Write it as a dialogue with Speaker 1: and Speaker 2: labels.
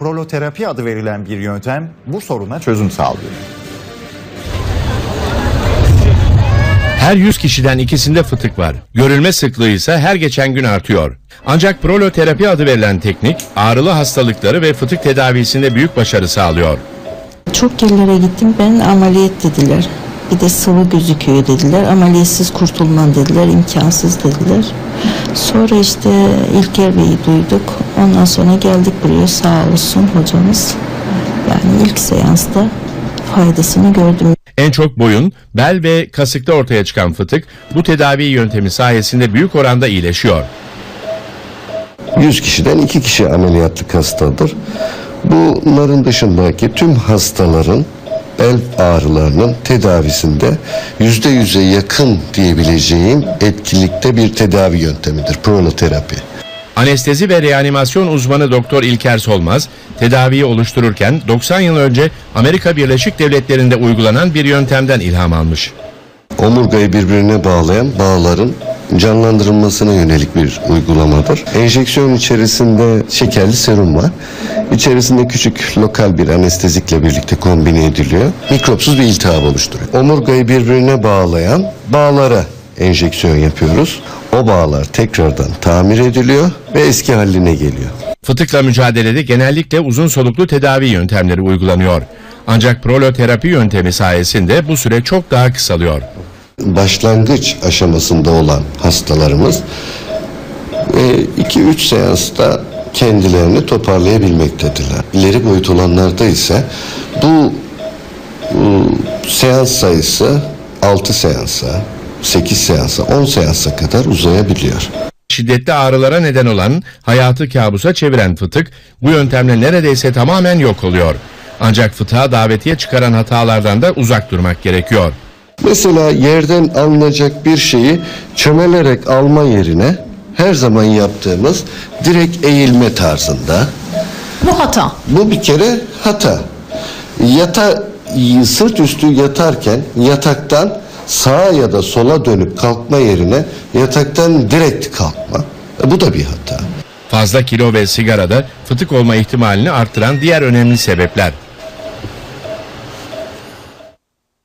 Speaker 1: proloterapi adı verilen bir yöntem bu soruna çözüm sağlıyor.
Speaker 2: Her 100 kişiden ikisinde fıtık var. Görülme sıklığı ise her geçen gün artıyor. Ancak proloterapi adı verilen teknik ağrılı hastalıkları ve fıtık tedavisinde büyük başarı sağlıyor.
Speaker 3: Çok yerlere gittim ben ameliyat dediler. Bir de sıvı gözüküyor dediler. Ameliyatsız kurtulman dediler. imkansız dediler. Sonra işte İlker Bey'i duyduk. Ondan sonra geldik buraya sağ olsun hocamız. Yani ilk seansta faydasını gördüm.
Speaker 2: En çok boyun, bel ve kasıkta ortaya çıkan fıtık bu tedavi yöntemi sayesinde büyük oranda iyileşiyor.
Speaker 4: 100 kişiden 2 kişi ameliyatlık hastadır. Bunların dışındaki tüm hastaların bel ağrılarının tedavisinde %100'e yakın diyebileceğim etkilikte bir tedavi yöntemidir proloterapi.
Speaker 2: Anestezi ve reanimasyon uzmanı Doktor İlker Solmaz, tedaviyi oluştururken 90 yıl önce Amerika Birleşik Devletleri'nde uygulanan bir yöntemden ilham almış.
Speaker 4: Omurgayı birbirine bağlayan bağların canlandırılmasına yönelik bir uygulamadır. Enjeksiyon içerisinde şekerli serum var. İçerisinde küçük lokal bir anestezikle birlikte kombine ediliyor. Mikropsuz bir iltihap oluşturuyor. Omurgayı birbirine bağlayan bağlara enjeksiyon yapıyoruz. O bağlar tekrardan tamir ediliyor ve eski haline geliyor.
Speaker 2: Fıtıkla mücadelede genellikle uzun soluklu tedavi yöntemleri uygulanıyor. Ancak proloterapi yöntemi sayesinde bu süre çok daha kısalıyor.
Speaker 4: Başlangıç aşamasında olan hastalarımız 2-3 seansta kendilerini toparlayabilmektedirler. İleri boyut olanlarda ise bu e, seans sayısı 6 seansa, 8 seansa, 10 seansa kadar uzayabiliyor.
Speaker 2: Şiddetli ağrılara neden olan, hayatı kabusa çeviren fıtık bu yöntemle neredeyse tamamen yok oluyor. Ancak fıtığa davetiye çıkaran hatalardan da uzak durmak gerekiyor.
Speaker 4: Mesela yerden alınacak bir şeyi çömelerek alma yerine her zaman yaptığımız direkt eğilme tarzında
Speaker 5: Bu hata.
Speaker 4: Bu bir kere hata. Yata sırt üstü yatarken yataktan sağa ya da sola dönüp kalkma yerine yataktan direkt kalkma. E, Bu da bir hata.
Speaker 2: Fazla kilo ve sigara da fıtık olma ihtimalini arttıran diğer önemli sebepler.